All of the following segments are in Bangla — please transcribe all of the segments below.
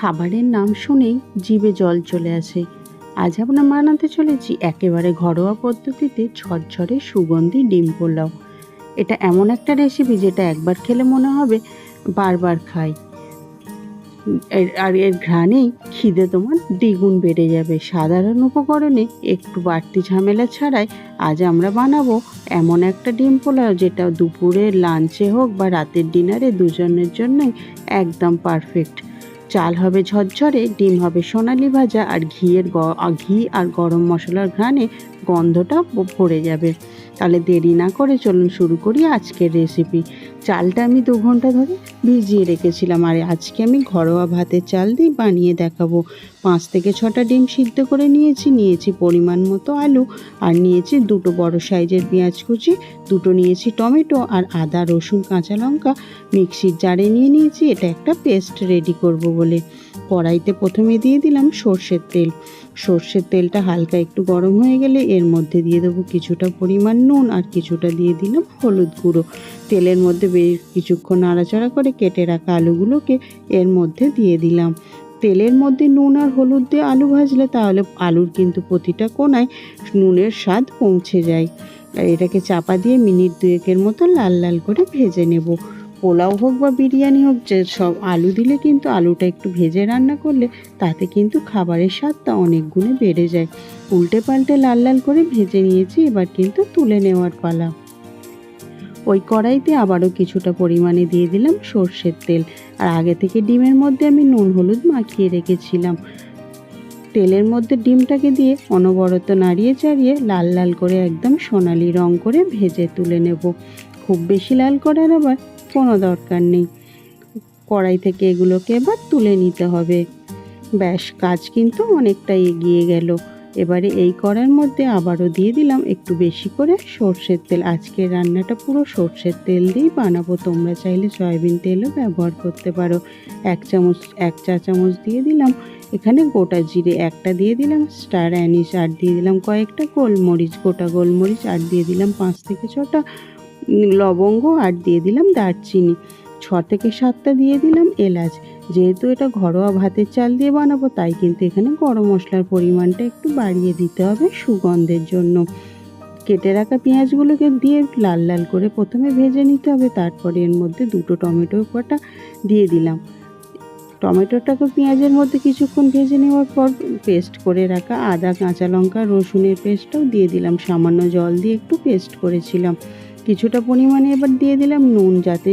খাবারের নাম শুনেই জিভে জল চলে আসে। আজ আমরা বানাতে চলেছি একেবারে ঘরোয়া পদ্ধতিতে ঝরঝরে সুগন্ধি ডিম পোলাও। এটা এমন একটা রেসিপি যেটা একবার খেলে মনে হবে বারবার খাই। আর এর ঘ্রাণেই খিদে তোমার দ্বিগুণ বেড়ে যাবে। সাধারণ উপকরণে একটু বাড়তি ঝামেলা ছাড়াই আজ আমরা বানাবো এমন একটা ডিম পোলাও যেটা দুপুরে লাঞ্চে হোক বা রাতের ডিনারে দুজনের জন্যই একদম পারফেক্ট চাল হবে ঝরঝরে, ডিম হবে সোনালি ভাজা, আর ঘিয়ের ঘি আর গরম মশলার ঘ্রাণে গন্ধটা ভরে যাবে। তাহলে দেরি না করে চলুন শুরু করি আজকের রেসিপি চালটা আমি দু ঘণ্টা ধরে ভিজিয়ে রেখেছিলাম, আর আজকে আমি ঘরোয়া ভাতের চাল দিয়ে বানিয়ে দেখাবো। পাঁচ থেকে ছটা ডিম সিদ্ধ করে নিয়েছি নিয়েছি পরিমাণ মতো আলু, আর নিয়েছি দুটো বড় সাইজের পেঁয়াজ কুচি, দুটো নিয়েছি টমেটো, আর আদা, রসুন, কাঁচা লঙ্কা। মিক্সির জারে নিয়ে নিয়েছি, এটা একটা পেস্ট রেডি করব বলে। কড়াইতে প্রথমে দিয়ে দিলাম সর্ষের তেল। সর্ষের তেলটা হালকা একটু গরম হয়ে গেলে এর মধ্যে দিয়ে দেবো কিছুটা পরিমাণ নুন আর কিছুটা দিয়ে দিলাম হলুদ গুঁড়ো। তেলের মধ্যে বেশ কিছুক্ষণ নাড়াচাড়া করে কেটে রাখা আলুগুলোকে এর মধ্যে দিয়ে দিলাম। তেলের মধ্যে নুন আর হলুদ দিয়ে আলু ভাজলে তাহলে আলুর কিন্তু প্রতিটা কোনায় নুনের স্বাদ পৌঁছে যায়। আর এটাকে চাপা দিয়ে মিনিট দুয়েকের মতো লাল লাল করে ভেজে নেব। পোলাও হোক বা বিরিয়ানি হোক, যে সব আলু দিলে কিন্তু আলুটা একটু ভেজে রান্না করলে তাতে কিন্তু খাবারের স্বাদটা অনেক গুণে বেড়ে যায়। উল্টে পাল্টে লাল লাল করে ভেজে নিয়েছি, এবার কিন্তু তুলে নেওয়ার পালা। ওই কড়াইতে আবারও কিছুটা পরিমাণে দিয়ে দিলাম সর্ষের তেল। আর আগে থেকে ডিমের মধ্যে আমি নুন হলুদ মাখিয়ে রেখেছিলাম। তেলের মধ্যে ডিমটাকে দিয়ে অনবরত নাড়িয়ে চাড়িয়ে লাল লাল করে একদম সোনালি রং করে ভেজে তুলে নেব। খুব বেশি লাল করার আবার কোনো দরকার নেই। কড়াই থেকে এগুলোকে এবার তুলে নিতে হবে। ব্যাস, কাজ কিন্তু অনেকটা এগিয়ে গেল। এবারে এই কড়ার মধ্যে আবারও দিয়ে দিলাম একটু বেশি করে সর্ষের তেল। আজকের রান্নাটা পুরো সর্ষের তেল দিয়েই বানাবো। তোমরা চাইলে সয়াবিন তেলও ব্যবহার করতে পারো। এক চামচ, এক চা চামচ দিয়ে দিলাম। এখানে গোটা জিরে একটা দিয়ে দিলাম, স্টার অ্যানিস আর দিয়ে দিলাম কয়েকটা গোলমরিচ, গোটা গোলমরিচ আর দিয়ে দিলাম পাঁচ থেকে ছটা। লবঙ্গ আর দিয়ে দিলাম দারচিনি। ছ থেকে সাতটা দিয়ে দিলাম এলাচ। যেহেতু এটা ঘরোয়া ভাতের চাল দিয়ে বানাবো, তাই কিন্তু এখানে গরম মশলার পরিমাণটা একটু বাড়িয়ে দিতে হবে সুগন্ধের জন্য। কেটে রাখা পেঁয়াজগুলোকে দিয়ে লাল লাল করে প্রথমে ভেজে নিতে হবে, তারপরে এর মধ্যে দুটো টমেটো কটা দিয়ে দিলাম। টমেটোটাকে পেঁয়াজের মধ্যে কিছুক্ষণ ভেজে নেওয়ার পর পেস্ট করে রাখা আদা, কাঁচা লঙ্কা, রসুনের পেস্টটাও দিয়ে দিলাম। সামান্য জল দিয়ে একটু পেস্ট করেছিলাম। কিছুটা পরিমাণে এবার দিয়ে দিলাম নুন যাতে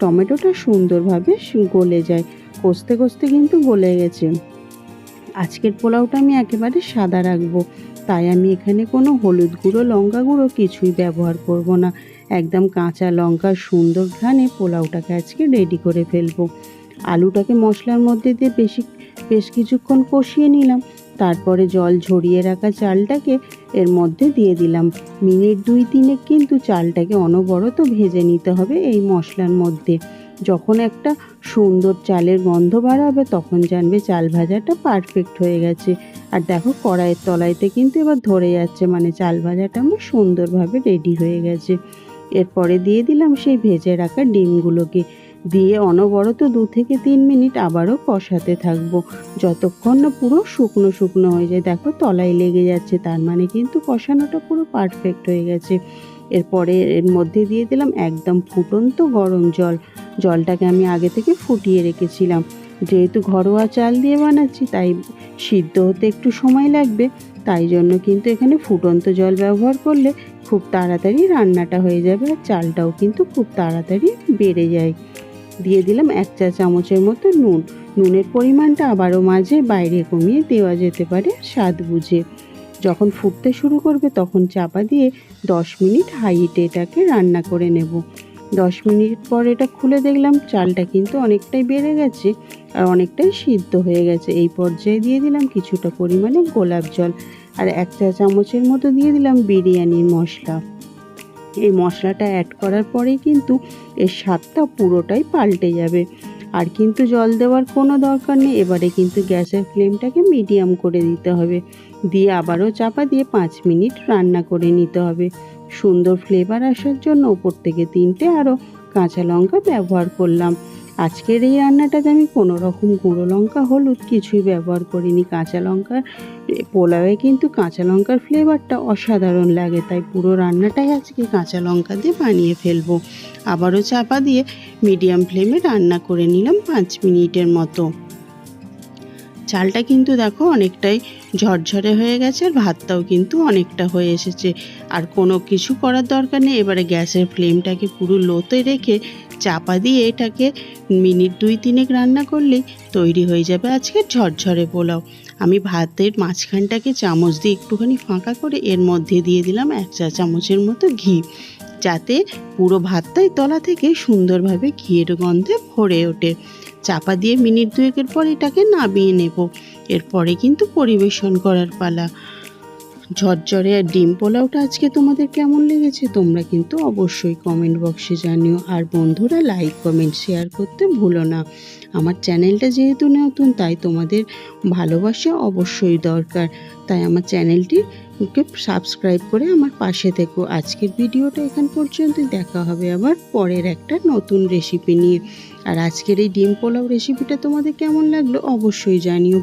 টমেটোটা সুন্দরভাবে গলে যায়। কষতে কষতে কিন্তু গলে গেছে। আজকের পোলাওটা আমি একেবারে সাদা রাখব। তাই আমি এখানে কোনো হলুদ গুঁড়ো, লঙ্কা গুঁড়ো কিছুই ব্যবহার করব না। একদম কাঁচা লঙ্কা সুন্দর ঘানে পোলাওটাকে আজকে রেডি করে ফেলব। আলুটাকে মশলার মধ্যে দিয়ে বেশি বেশ কিছুক্ষণ কষিয়ে নিলাম। তারপরে জল ঝরিয়ে রাখা চালটাকে এর মধ্যে দিয়ে দিলাম। মিনিট দুই তিনে কিন্তু চালটাকে অনবরত ভেজে নিতে হবে এই মশলার মধ্যে। যখন একটা সুন্দর চালের গন্ধ বার হবে, তখন জানবে চাল ভাজাটা পারফেক্ট হয়ে গেছে। আর দেখো কড়াইয়ের তলাইতে কিন্তু এবার ধরে যাচ্ছে মানে চাল ভাজাটা আমার সুন্দরভাবে রেডি হয়ে গেছে। এরপরে দিয়ে দিলাম সেই ভেজে রাখা ডিমগুলোকে। দিয়ে অনবরত দু থেকে তিন মিনিট আবারও কষাতে থাকব। যতক্ষণ না পুরো শুকনো শুকনো হয়ে যায়। দেখো তলায় লেগে যাচ্ছে, তার মানে কিন্তু কষানোটা পুরো পারফেক্ট হয়ে গেছে। এরপরে এর মধ্যে দিয়ে দিলাম একদম ফুটন্ত গরম জল। জলটাকে আমি আগে থেকে ফুটিয়ে রেখেছিলাম। যেহেতু ঘরোয়া চাল দিয়ে বানাচ্ছি, তাই সিদ্ধ হতে একটু সময় লাগবে। তাই জন্য কিন্তু এখানে ফুটন্ত জল ব্যবহার করলে খুব তাড়াতাড়ি রান্নাটা হয়ে যাবে আর চালটাও কিন্তু খুব তাড়াতাড়ি বেড়ে যায়। দিয়ে দিলাম এক চা চামচের মতো নুন। নুনের পরিমাণটা আবারও মাঝে বাইরে কমিয়ে দেওয়া যেতে পারে স্বাদ বুঝে। যখন ফুটতে শুরু করবে তখন চাপা দিয়ে দশ মিনিট হাই হিটে এটাকে রান্না করে নেব। দশ মিনিট পর এটা খুলে দেখলাম চালটা কিন্তু অনেকটাই বেড়ে গেছে আর অনেকটাই সিদ্ধ হয়ে গেছে। এই পর্যায়ে দিয়ে দিলাম কিছুটা পরিমাণে গোলাপ জল আর এক চা চামচের মতো দিয়ে দিলাম বিরিয়ানির মশলা। এই মশলাটা অ্যাড করার পরেই কিন্তু এর স্বাদটা পুরোটাই পাল্টে যাবে। আর কিন্তু জল দেওয়ার কোনো দরকার নেই। এবারে কিন্তু গ্যাসের ফ্লেমটাকে মিডিয়াম করে দিতে হবে। দিয়ে আবারও চাপা দিয়ে পাঁচ মিনিট রান্না করে নিতে হবে। সুন্দর ফ্লেভার আসার জন্য ওপর থেকে তিনটে আরও কাঁচা লঙ্কা ব্যবহার করলাম। আজকের এই রান্নাটাতে আমি কোনো রকম গুঁড়ো লঙ্কা, হলুদ কিছুই ব্যবহার করিনি। কাঁচা লঙ্কার পোলাওয়ে কিন্তু কাঁচা লঙ্কার ফ্লেভারটা অসাধারণ লাগে, তাই পুরো রান্নাটাই আজকে কাঁচা লঙ্কা দিয়ে বানিয়ে ফেলব। আবারও চাপা দিয়ে মিডিয়াম ফ্লেমে রান্না করে নিলাম পাঁচ মিনিটের মতো। চালটা কিন্তু দেখো অনেকটাই ঝরঝরে হয়ে গেছে আর ভাতটাও কিন্তু অনেকটা হয়ে এসেছে। আর কোনো কিছু করার দরকার নেই। এবারে গ্যাসের ফ্লেমটাকে পুরো লোতে রেখে চাপা দিয়ে এটাকে মিনিট দুই তিনেক রান্না করলেই তৈরি হয়ে যাবে আজকে ঝরঝরে পোলাও। আমি ভাতের মাঝখানটাকে চামচ দিয়ে একটুখানি ফাঁকা করে এর মধ্যে দিয়ে দিলাম এক চা চামচের মতো ঘি। যাতে পুরো ভাতটাই তলা থেকে সুন্দরভাবে ঘিয়ের গন্ধে ভরে ওঠে। চাপা দিয়ে মিনিট দুয়েকের পর এটাকে নামিয়ে নেব। এরপরে কিন্তু পরিবেশন করার পালা। ঝরঝরে আর ডিম পোলাওটা আজকে তোমাদের কেমন লেগেছে তোমরা কিন্তু অবশ্যই কমেন্ট বক্সে জানিও। আর বন্ধুরা লাইক কমেন্ট শেয়ার করতে ভুলো না। আমার চ্যানেলটা যেহেতু নতুন, তাই তোমাদের ভালোবাসা অবশ্যই দরকার। তাই আমার চ্যানেলটিকে সাবস্ক্রাইব করে আমার পাশে থেকো। আজকের ভিডিওটা এখান পর্যন্ত দেখা হবে আবার পরের একটা নতুন রেসিপি নিয়ে। আর আজকের এই ডিম পোলাও রেসিপিটা তোমাদের কেমন লাগল অবশ্যই জানিও।